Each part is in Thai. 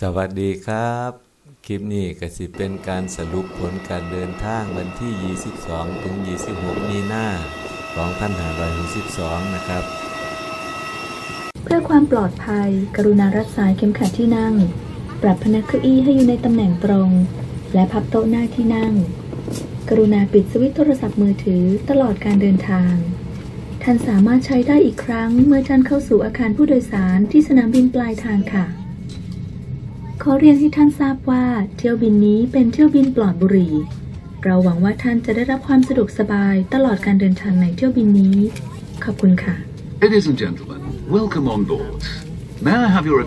สวัสดีครับ คลิปนี้ก็สิเป็นการสรุปผลการเดินทางวันที่ 22 ถึง 26 มีนา2562 นะครับ เพื่อความปลอดภัย กรุณารักษาเข็มขัดที่นั่ง ปรับพนักเก้าอี้ให้อยู่ในตำแหน่งตรง และพับโต๊ะหน้าที่นั่ง กรุณาปิดสวิตช์โทรศัพท์มือถือตลอดการเดินทาง ท่านสามารถใช้ได้อีกครั้งเมื่อท่านเข้าสู่อาคารผู้โดยสารที่สนามบินปลายทางค่ะ ขอเรียนให้ท่านทราบว่าเที่ยวบินนี้เป็นเที่ยวบินปลอดบุหรี่ เราหวังว่าท่านจะได้รับความสะดวกสบายตลอดการเดินทางในเที่ยวบินนี้ ขอบคุณค่ะ Ladies and gentlemen, welcome on board. May I have your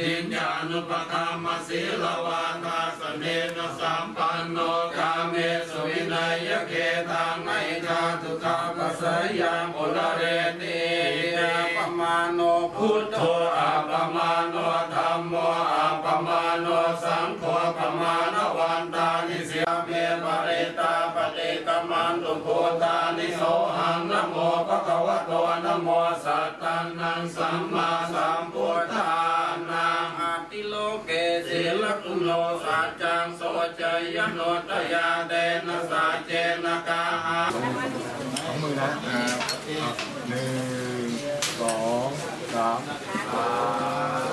อิญญานุปกรรมศีลวาทาสเนนสัมปันโนกาเมสุวินัยเกตังไอชาตุกาปัสสยังอุลเรติปมาโนพุทโธอาปมาโนธรรมโมอาปมาโนสังโฆปมาณวันตานิเสียเมปริตาปฏิกมันตุโคตานิโสหังนโมภะคะวะโตนะโมสัตตังนังสัมมาสัมพุาเตนะสาเจนะกาหาสองมือนะหนึ่งสองสามสาม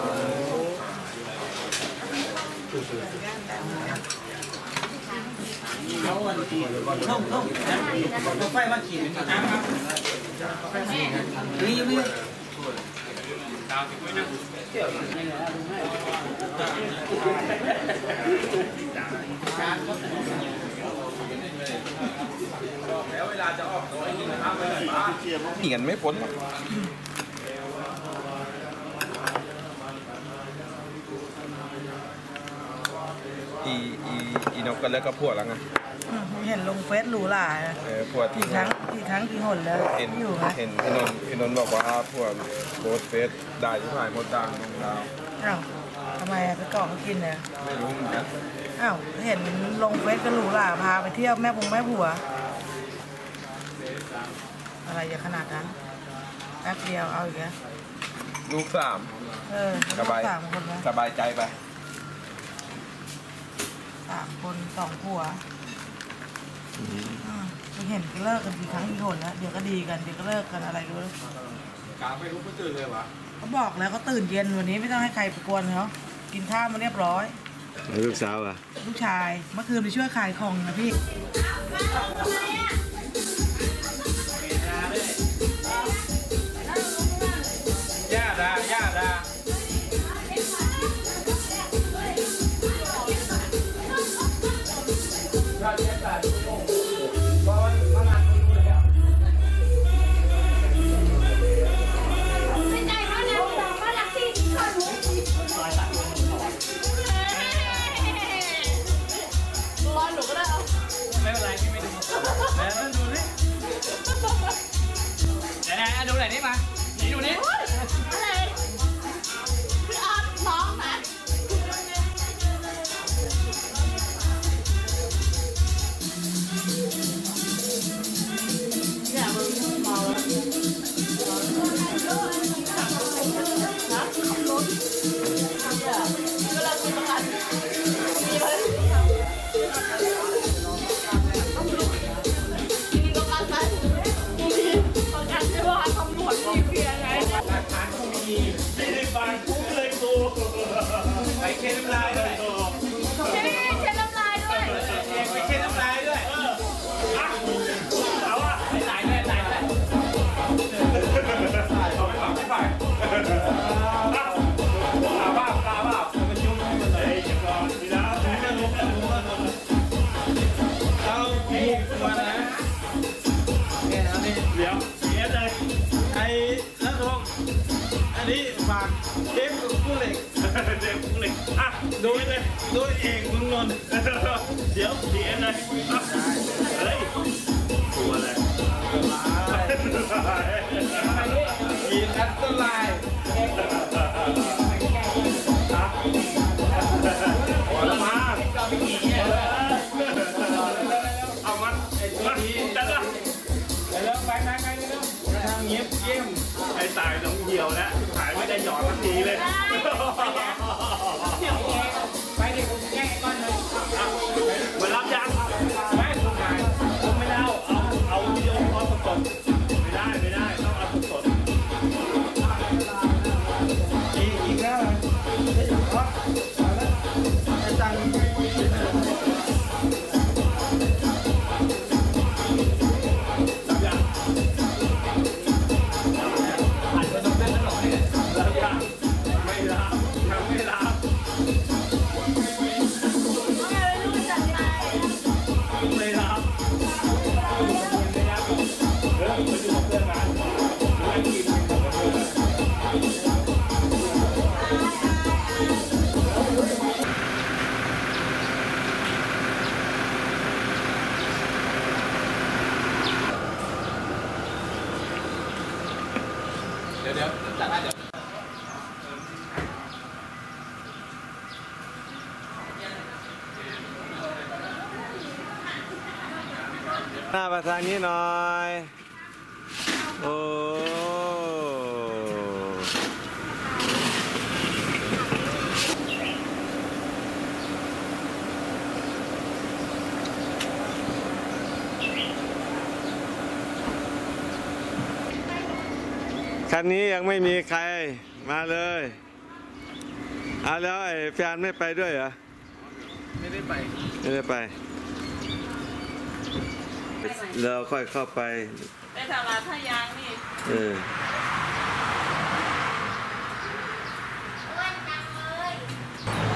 เขาวันที่ท่องต้องนะไฟมาขีดนะครับนี่ยังไม่ หนีกันไม่พ้นหรอกอี อีอีนกกันแล้วก็พวกแล้วไงเห็นลงเฟซหรูหราอะเออพวกกี่ครั้งกี่ครั้งกี่หนแล้วเห็นอยู่นะเห็นพี่นนท์พี่นนท์บอกว่าพวกโพสต์เฟซได้ที่ถ่ายหมดดังลงดาวอ้าวทำไมอะไปเกาะเขากินเนี่ยไม่รู้เหมือนกันอ้าวเห็นลงเฟซก็หรูหราพาไปเที่ยวแม่พงแม่ผัว อะไรอย่าขนาดนั้นแป๊บเดียวเอาอีกแล้วลูกสามเออสบายสามคนนะ สบายใจไป สามคนสองผัวอืมไปเห็นก็เลิกกันกี่ครั้งกี่หนแล้วเดี๋ยวก็ดีกันเดี๋ยวก็เลิกกันอะไรก็ไม่รู้กลางไม่รู้ก็ตื่นเลยวะเขาบอกแล้วเขาตื่นเย็นวันนี้ไม่ต้องให้ใครไปกวนเขากินข้าวมาเรียบร้อยลูกสาวอะ ลูกชายเมื่อคืนไปช่วยขายของนะพี่ เช็ดน้ำลายด้วยเช็เช็น้ำลายด้วยไปเช็น้ำลายด้วยเอออะเอาอะให้ไหลเลยไหลเลยเอาไปเอาไปไปอะลาบ้าลาบ้ามันยุ่มันเลยเดี๋ยวรอทีละถึงจะล้มแล้วล้มแล้วเอาเคนี่เดี๋ยวเสียเลยไอ้นัทพงอันนี้ฝากเชฟกุ้เล็ก ยวแล้วขายไม่ได้หยอดสักทีเลยไป หน้าประธานนี้หน่อย โอ้ คันนี้ยังไม่มีใครมาเลยเอาแล้วไอ้แฟนไม่ไปด้วยเหรอ ไม่ได้ไป ไม่ได้ไป เราค่อยเข้าไปได้ทำร้านท่ายางนี่ เออ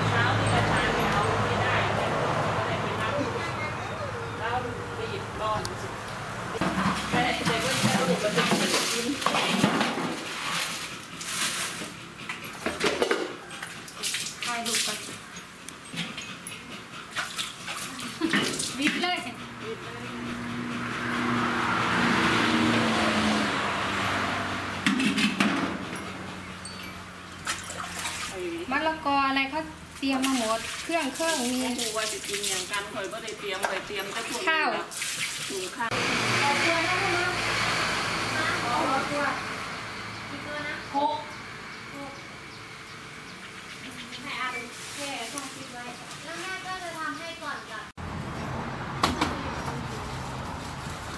เช้าที่ประธานเนี่ยเอาไม่ได้เนี่ยอะไรไปนับแล้วไปหยิบก้อนไปให้เด็กว่าจะเอาลูกมาดึงมากินถ่ายรูปกัน วิดเลย มะละกออะไรเขาเตรียมมาหมด เครื่องมีครูว่าจะกินอย่างกันคอยก็ได้เตรียมไปเตรียมแต่พวกนี้ข้าวละถุงข้าวขอตัวนะคุณนะขอตัวหกให้อาเป็นแค่ต้องคิดไว้แล้วแม่ก็จะทำให้ก่อนกับ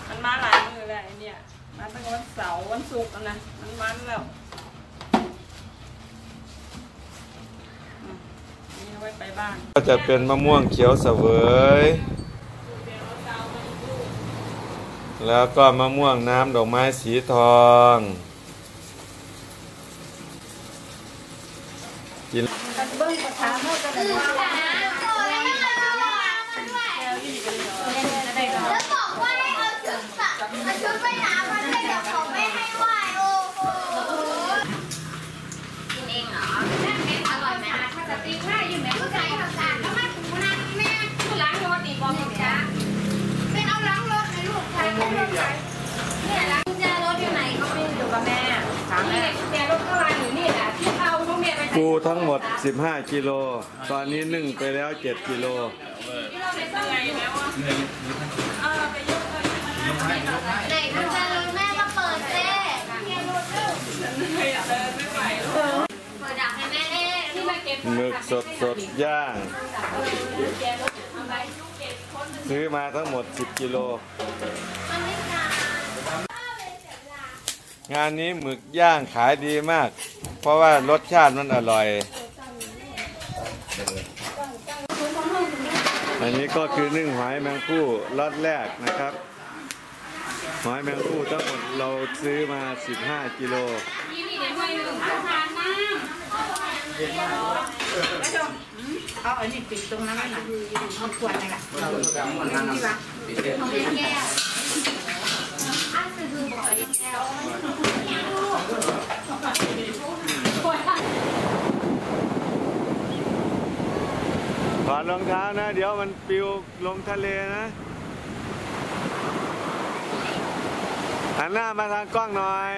มันมาหลายมือแล้วไอ้เนี่ยมาตั้งแต่วันเสาร์วันศุกร์แล้วนะมันมันแล้ว ว้ไปบ้านก็จะเป็นมะม่วงเขียวเสวย แล้วก็มะม่วงน้ำดอกไม้สีทอง กินแล้วบอกว่าให้เอาชุดสะเอาชุดว่ายน้ำมาด้วยเดี๋ยวเขาไม่ให้ไหวโอ้โหกินเองเหรออร่อยไหม ถ้าจะตีข้าอยู่ไหน ผู้ชายทำสะอาดแล้วมาถูนะแม่ ล้างรถอีกบอกหมดจ้า เป็นเอาล้างรถให้ลูกชายให้ลูกชายเนี่ยล้างกุญแจรถอยู่ไหนก็ไม่รู้ อยู่กับแม่ถามแม่ นี่แต่รถก็วางอยู่นี่แหละที่เอาลูกเมียไปูทั้งหมด 15 กิโล ตอนนี้นึ่งไปแล้ว 7 กิโลที่เราในเสื้อไงแล้วอะเออไปยกาให้เรรถแม่มาเปิดเจ๊เปิดดักให้แม่เอ๊ที่มาเก็บหมึกสดสดๆย่าง ซื้อมาทั้งหมด 10 กิโล มันไม่ งานนี้หมึกย่างขายดีมาก เพราะว่ารสชาติมันอร่อย อันนี้ก็คือนึ่งหอยแมงคู่รอดแรกนะครับ หอยแมงคู่ทั้งหมดเราซื้อมา 15 กิโลนี่เดี๋ยวให้หนึ่งทานน้ำเอาอันนี้ปิดตรงนั้นน่ะเอาขวดนี่แหละ ถอดรองเท้านะ เดี๋ยวมันปลิวลงทะเลนะ หันหน้ามาทางกล้องหน่อย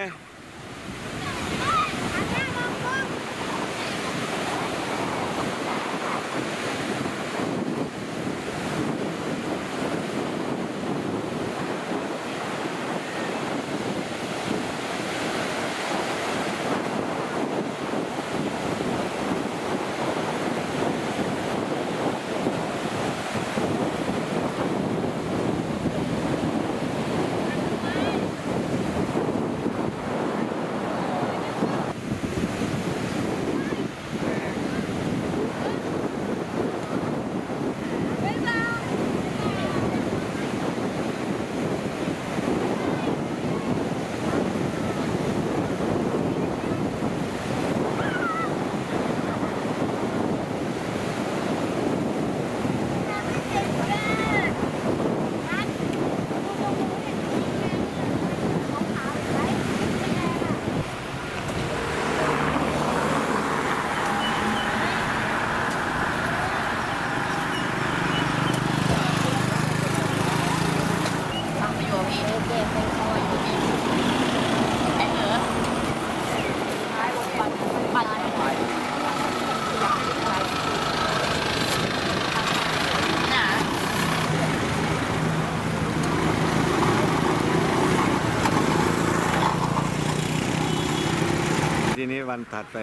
ถัดไป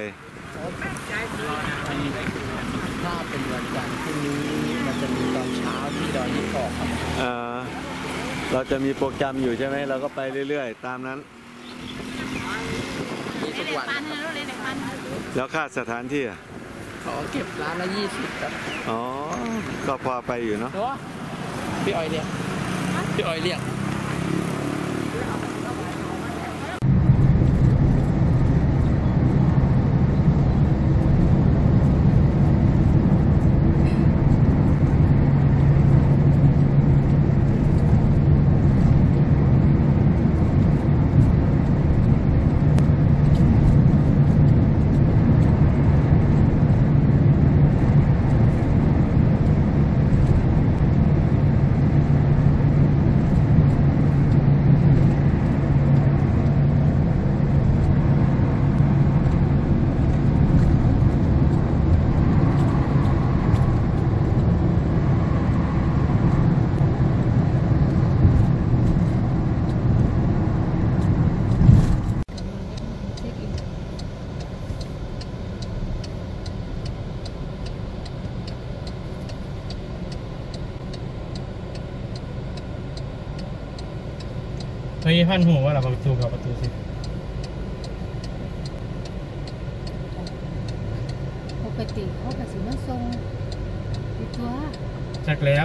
ถ้าเป็นวันจันทร์พรุ่งนี้มันจะมีตอนเช้าที่ดอยยี่ปอกครับเอ่อเราจะมีโปรแกรมอยู่ใช่ไหมเราก็ไปเรื่อยๆ ตามนั้นมีทุกวันปันนะรถเล็กปันแล้วค่าสถานที่อะขอเก็บร้านละยี่สิบครับอ๋อก็พอไปอยู่เนาะเนาะพี่ออยเรียกพี่ออยเรียก เฮ้ยพันหูว่าเราประตูกับประตูสิปกติเขากระสิมาส่งอยู่ตัวจักแล้ว